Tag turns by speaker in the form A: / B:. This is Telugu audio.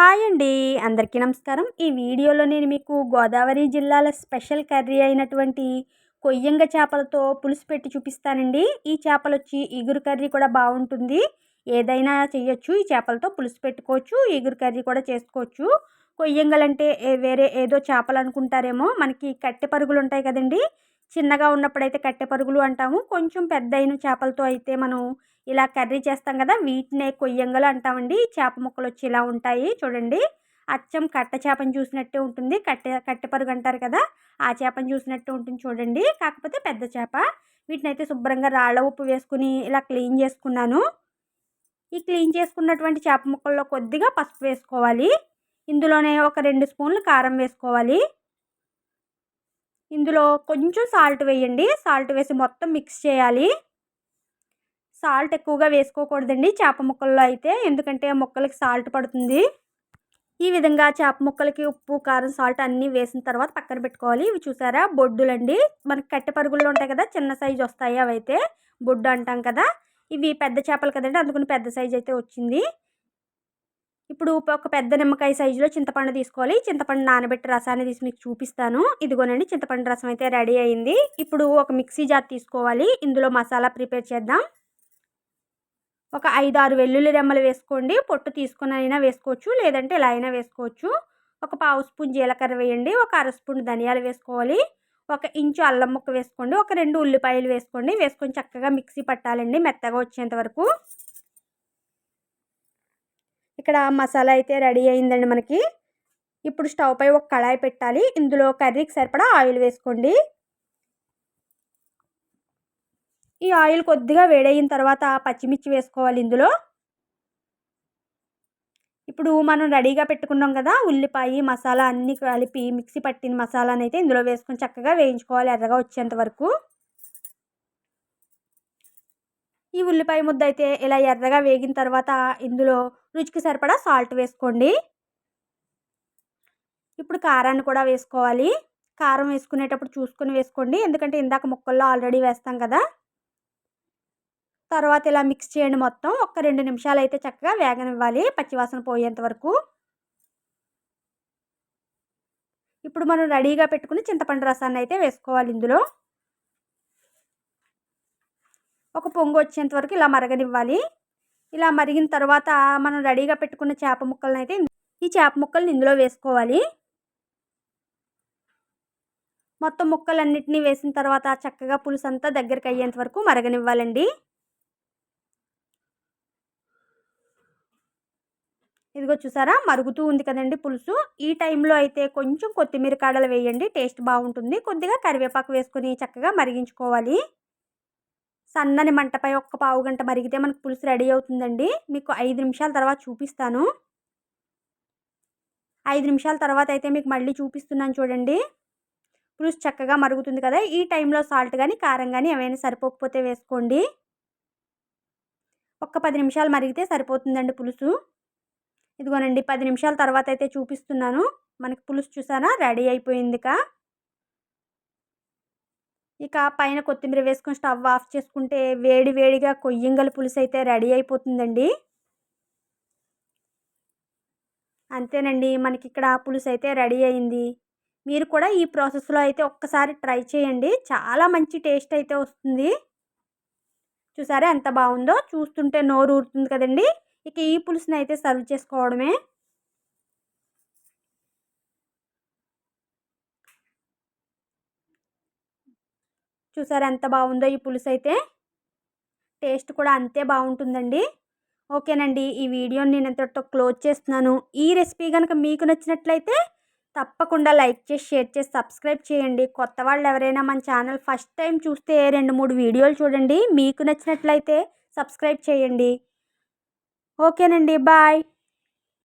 A: హాయ్ అండి. అందరికీ నమస్కారం. ఈ వీడియోలో నేను మీకు గోదావరి జిల్లాల స్పెషల్ కర్రీ అయినటువంటి కొయ్యంగ చేపలతో పులుసు పెట్టి చూపిస్తానండి. ఈ చేపలు వచ్చి ఇగురు కర్రీ కూడా బాగుంటుంది. ఏదైనా చేయొచ్చు ఈ చేపలతో పులుసు పెట్టుకోవచ్చు. ఇగురు కర్రీ కూడా చేసుకోవచ్చు. కొయ్యంగలంటే వేరే ఏదో చేపలు అనుకుంటారేమో మనకి కట్టె పరుగులు ఉంటాయి కదండి. చిన్నగా ఉన్నప్పుడైతే కట్టె పరుగులు అంటాము. కొంచెం పెద్ద అయిన చేపలతో అయితే మనం ఇలా కర్రీ చేస్తాం కదా వీటినే కొయ్యంగలు అంటామండి. చేప ముక్కలు వచ్చి ఇలా ఉంటాయి. చూడండి అచ్చం కట్ట చేపను చూసినట్టే ఉంటుంది. కట్టె కట్టెపరుగు అంటారు కదా ఆ చేపను చూసినట్టు ఉంటుంది చూడండి. కాకపోతే పెద్ద చేప. వీటిని అయితే శుభ్రంగా రాళ్ళ ఉప్పు వేసుకుని ఇలా క్లీన్ చేసుకున్నాను. ఈ క్లీన్ చేసుకున్నటువంటి చేప ముక్కల్లో కొద్దిగా పసుపు వేసుకోవాలి. ఇందులోనే ఒక రెండు స్పూన్లు కారం వేసుకోవాలి. ఇందులో కొంచెం సాల్ట్ వేయండి. సాల్ట్ వేసి మొత్తం మిక్స్ చేయాలి. సాల్ట్ ఎక్కువగా వేసుకోకూడదండి చేప ముక్కల్లో అయితే. ఎందుకంటే ముక్కలకి సాల్ట్ పడుతుంది. ఈ విధంగా చేప ముక్కలకి ఉప్పు కారం సాల్ట్ అన్నీ వేసిన తర్వాత పక్కన పెట్టుకోవాలి. ఇవి చూసారా? బొడ్డులండి. మనకి కట్టె పరుగుల్లో ఉంటాయి కదా చిన్న సైజు వస్తాయి అవి అయితే బొడ్డు అంటాం కదా. ఇవి పెద్ద చేపలు కదండి అందుకని పెద్ద సైజు అయితే వచ్చింది. ఇప్పుడు ఒక పెద్ద నిమ్మకాయ సైజులో చింతపండు తీసుకోవాలి. చింతపండు నానబెట్టి రసాన్ని తీసి మీకు చూపిస్తాను. ఇదిగోనండి చింతపండు రసం అయితే రెడీ అయింది. ఇప్పుడు ఒక మిక్సీ జార్ తీసుకోవాలి. ఇందులో మసాలా ప్రిపేర్ చేద్దాం. ఒక ఐదు ఆరు వెల్లుల్లి రెమ్మలు వేసుకోండి. పొట్టు తీసుకుని అయినా వేసుకోవచ్చు. లేదంటే ఇలా అయినా వేసుకోవచ్చు. ఒక పావు స్పూన్ జీలకర్ర వేయండి. ఒక అర స్పూన్ ధనియాలు వేసుకోవాలి. ఒక ఇంచు అల్లం ముక్క వేసుకోండి. ఒక రెండు ఉల్లిపాయలు వేసుకోండి. వేసుకొని చక్కగా మిక్సీ పట్టాలండి మెత్తగా వచ్చేంత వరకు. ఇక్కడ మసాలా అయితే రెడీ అయిందండి మనకి. ఇప్పుడు స్టవ్ పై ఒక కళాయి పెట్టాలి. ఇందులో కర్రీకి సరిపడా ఆయిల్ వేసుకోండి. ఈ ఆయిల్ కొద్దిగా వేడయిన తర్వాత పచ్చిమిర్చి వేసుకోవాలి ఇందులో. ఇప్పుడు మనం రెడీగా పెట్టుకున్నాం కదా ఉల్లిపాయ మసాలా అన్నీ కలిపి మిక్సీ పట్టిన మసాలాని అయితే ఇందులో వేసుకొని చక్కగా వేయించుకోవాలి ఎర్రగా వచ్చేంత వరకు. ఈ ఉల్లిపాయ ముద్ద అయితే ఇలా ఎర్రగా వేగిన తర్వాత ఇందులో రుచికి సరిపడా సాల్ట్ వేసుకోండి. ఇప్పుడు కారాన్ని కూడా వేసుకోవాలి. కారం వేసుకునేటప్పుడు చూసుకొని వేసుకోండి. ఎందుకంటే ఇందాక ముక్కల్లో ఆల్రెడీ వేస్తాం కదా. తర్వాత ఇలా మిక్స్ చేయండి మొత్తం. ఒక రెండు నిమిషాలు అయితే చక్కగా వేగనివ్వాలి పచ్చివాసన పోయేంత వరకు. ఇప్పుడు మనం రెడీగా పెట్టుకుని చింతపండు రసాన్ని అయితే వేసుకోవాలి ఇందులో. ఒక పొంగు వచ్చేంత వరకు ఇలా మరగనివ్వాలి. ఇలా మరిగిన తర్వాత మనం రెడీగా పెట్టుకున్న చేప ముక్కలను అయితే ఈ చేప ముక్కల్ని ఇందులో వేసుకోవాలి. మొత్తం ముక్కలన్నిటినీ వేసిన తర్వాత చక్కగా పులుసు అంతా దగ్గరికి అయ్యేంత వరకు మరగనివ్వాలండి. ఇదిగో చూసారా? మరుగుతూ ఉంది కదండి పులుసు. ఈ టైంలో అయితే కొంచెం కొత్తిమీర కాడలు వేయండి. టేస్ట్ బాగుంటుంది. కొద్దిగా కరివేపాకు వేసుకొని చక్కగా మరిగించుకోవాలి. సన్నని మంటపై ఒక్క పావు గంట మరిగితే మనకు పులుసు రెడీ అవుతుందండి. మీకు ఐదు నిమిషాల తర్వాత చూపిస్తాను. ఐదు నిమిషాల తర్వాత అయితే మీకు మళ్ళీ చూపిస్తున్నాను చూడండి. పులుసు చక్కగా మరుగుతుంది కదా. ఈ టైంలో సాల్ట్ కానీ కారం కానీ ఏమైనా సరిపోకపోతే వేసుకోండి. ఒక్క పది నిమిషాలు మరిగితే సరిపోతుందండి పులుసు. ఇదిగోనండి పది నిమిషాల తర్వాత అయితే చూపిస్తున్నాను. మనకి పులుసు చూసారా? రెడీ అయిపోయిందిక. ఇక పైన కొత్తిమీర వేసుకొని స్టవ్ ఆఫ్ చేసుకుంటే వేడి వేడిగా కొయ్యంగల పులుసు అయితే రెడీ అయిపోతుందండి. అంతేనండి మనకి ఇక్కడ పులుసు అయితే రెడీ అయింది. మీరు కూడా ఈ ప్రాసెస్లో అయితే ఒక్కసారి ట్రై చేయండి. చాలా మంచి టేస్ట్ అయితే వస్తుంది. చూసారా ఎంత బాగుందో? చూస్తుంటే నోరు ఊరుతుంది కదండి. ఇక ఈ పులుసుని అయితే సర్వ్ చేసుకోవడమే. చూసారు ఎంత బాగుందో ఈ పులుసు అయితే టేస్ట్ కూడా అంతే బాగుంటుందండి. ఓకేనండి ఈ వీడియోని నేను ఎంతటితో క్లోజ్ చేస్తున్నాను. ఈ రెసిపీ కనుక మీకు నచ్చినట్లయితే తప్పకుండా లైక్ చేసి షేర్ చేసి సబ్స్క్రైబ్ చేయండి. కొత్త వాళ్ళు ఎవరైనా మన ఛానల్ ఫస్ట్ టైం చూస్తే రెండు మూడు వీడియోలు చూడండి. మీకు నచ్చినట్లయితే సబ్స్క్రైబ్ చేయండి. ఓకేనండి బాయ్.